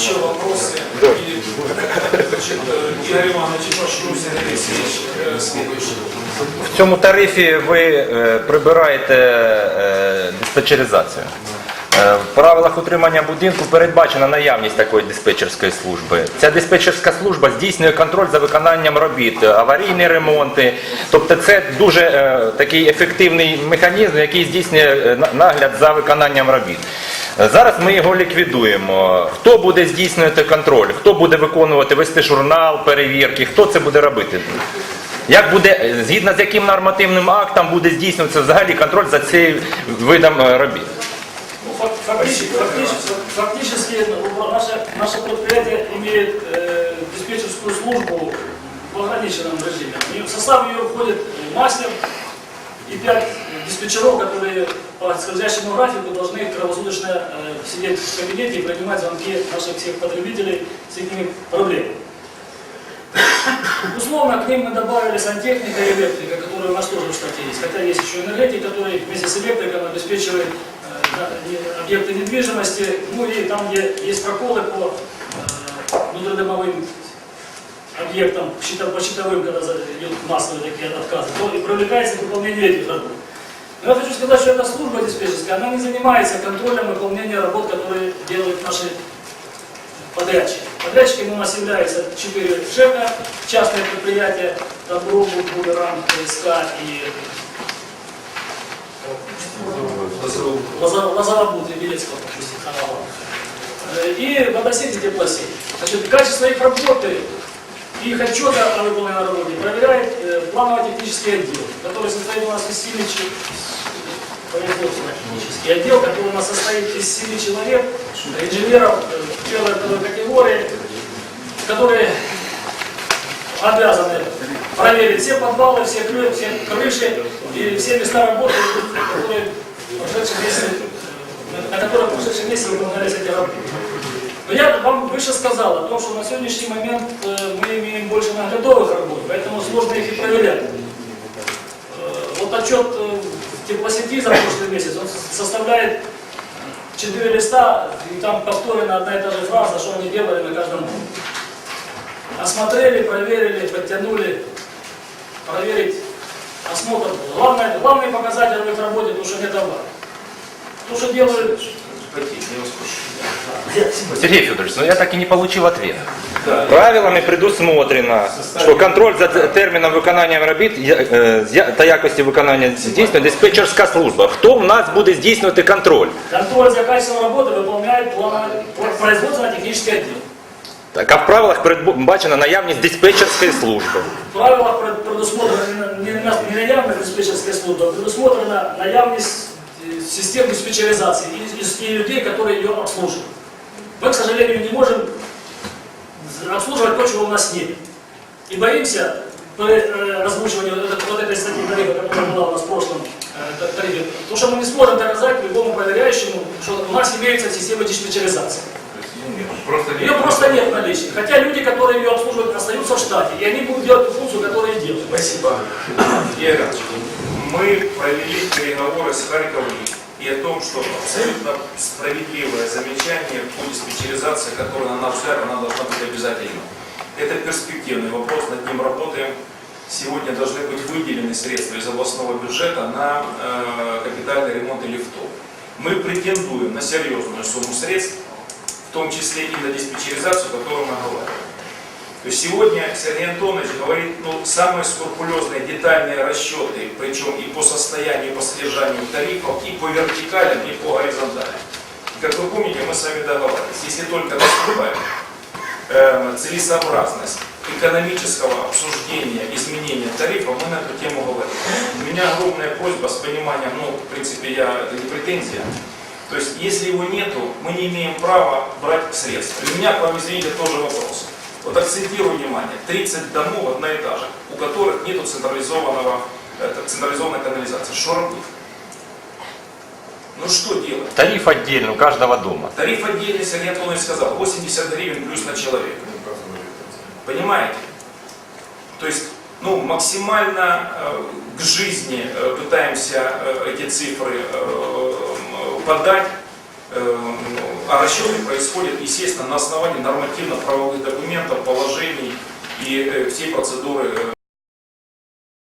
еще вопросы? Или, значит, э, Игорь Иванович, прошу, Сергей Алексеевич, э, следующий. В цьому тарифі ви е, прибираєте е, диспетчеризацію. Е, В правилах утримання будинку передбачена наявність такої диспетчерської служби. Ця диспетчерська служба здійснює контроль за виконанням робіт, аварійні ремонти. Тобто це дуже е, такий ефективний механізм, який здійснює е, на- нагляд за виконанням робіт. Зараз ми його ліквідуємо. Хто буде здійснювати контроль? Хто буде виконувати, вести журнал, перевірки? Хто це буде робити? Як буде, е, згідно з яким нормативним актом буде здійснюватися взагалі контроль за цим видом е, робіт? Ну, фак- Фактически, фактически, фактически ну, наше, наше предприятие имеет э, диспетчерскую службу в ограниченном режиме. И в состав ее входит мастер и пять диспетчеров, которые по скользящему графику должны круглосуточно э, сидеть в кабинете и принимать звонки наших всех потребителей с этими проблемами. Условно к ним мы добавили сантехника и электрика, которые у нас тоже в штате есть. Хотя есть еще энергетик, который вместе с электриком обеспечивает э, объекты недвижимости, ну и там, где есть проколы по э, внутридомовым объектам, по щитовым, когда идет массовые такие отказы, то и привлекается к выполнению этих работ. Но я хочу сказать, что эта служба диспетчерская, она не занимается контролем выполнения работ, которые делают наши подрядчики. Подрядчиками у нас являются четыре ЖЭКа, частные предприятия, Добробут, Бумеранг, ТСК и Лазар- Лазарабут и Белецкого, допустим, канала. Э, И водосети теплосети. Значит, качество их работы их отчета о выполненной работе проверяет э, планово-технический отдел, который состоит у нас из 7 человек, производственно-технический отдел, который у нас состоит из 7 человек, инженеров э, первой второй категории, которые обязаны проверить все подвалы, все, кры- все крыши и все места работы, которые э, на которых в прошедшем месяце выполнялись эти работы. Но я вам выше сказал о том, что на сегодняшний момент э, мы имеем больше наглядовых работ, поэтому сложно их и проверять. Э, Вот отчет э, теплосети за прошлый месяц, он составляет 4 листа, и там повторена одна и та же фраза, что они делали на каждом Осмотрели, проверили, подтянули, проверить осмотр. Главное, главный показатель в их работе, то, что нет аварий. То, что делают... Сергей Федорович, ну я так и не получил ответ. Правилами предусмотрено, що контроль за терміном виконання робіт я- е, з я- та якості виконання здійснює диспетчерська служба. Хто в нас буде здійснювати контроль? Контроль за качеством работы выполняет план- производственно-технический отдел. Так, а в правилах передбачена наявність диспетчерської служби. В правилах пред- предусмотрена не, не, не наявность диспетчерской службы, а предусмотрена наявность э, систем диспетчеризации и, и- и людей, которые ее обслуживают. Мы, к сожалению, не можем обслуживать то, чего у нас нет. И боимся при э, вот, этой- вот этой статьи тарифа, которая была у нас в прошлом э, та- тарифе, то, что мы не сможем доказать любому проверяющему, что у нас имеется система диспетчеризации. Просто Ее просто нет в наличии. Хотя люди, которые ее обслуживают, остаются в штате, и они будут делать ту функцию, которую делают. Спасибо. Иванович, мы провели переговоры с Харьковом и о том, что абсолютно справедливое замечание по диспетчеризации, которое на наш взгляд, она должна быть обязательно. Это перспективный вопрос, над ним работаем. Сегодня должны быть выделены средства из областного бюджета на э, капитальный ремонт лифтов. Мы претендуем на серьезную сумму средств, в том числе и на диспетчеризацию, о которой мы говорим. То есть сегодня Сергей Антонович говорит ну, самые скрупулезные, детальные расчеты, причем и по состоянию, и по содержанию тарифов, и по вертикалям, и по горизонталям. И как вы помните, мы с вами договорились, если только наступает э, целесообразность экономического обсуждения изменения тарифа, мы на эту тему говорим. У меня огромная просьба с пониманием, ну, в принципе, я, это не претензия, то есть, если его нету, мы не имеем права брать средства. И у меня к вам, извините, тоже вопрос. Вот акцентирую внимание, 30 домов одноэтажек, у которых нет централизованного, э, централизованной канализации. Что работать? Ну что делать? Тариф віддільно у кожного дома. Тариф отдельный, Сергей Анатольевич сказал, 80 гривен плюс на человека. Понимаете? То есть, ну, максимально э, к жизни э, пытаемся э, эти цифры э, подать, э, а расчеты происходят, естественно, на основании нормативно-правовых документов, положений и э, всей процедуры э,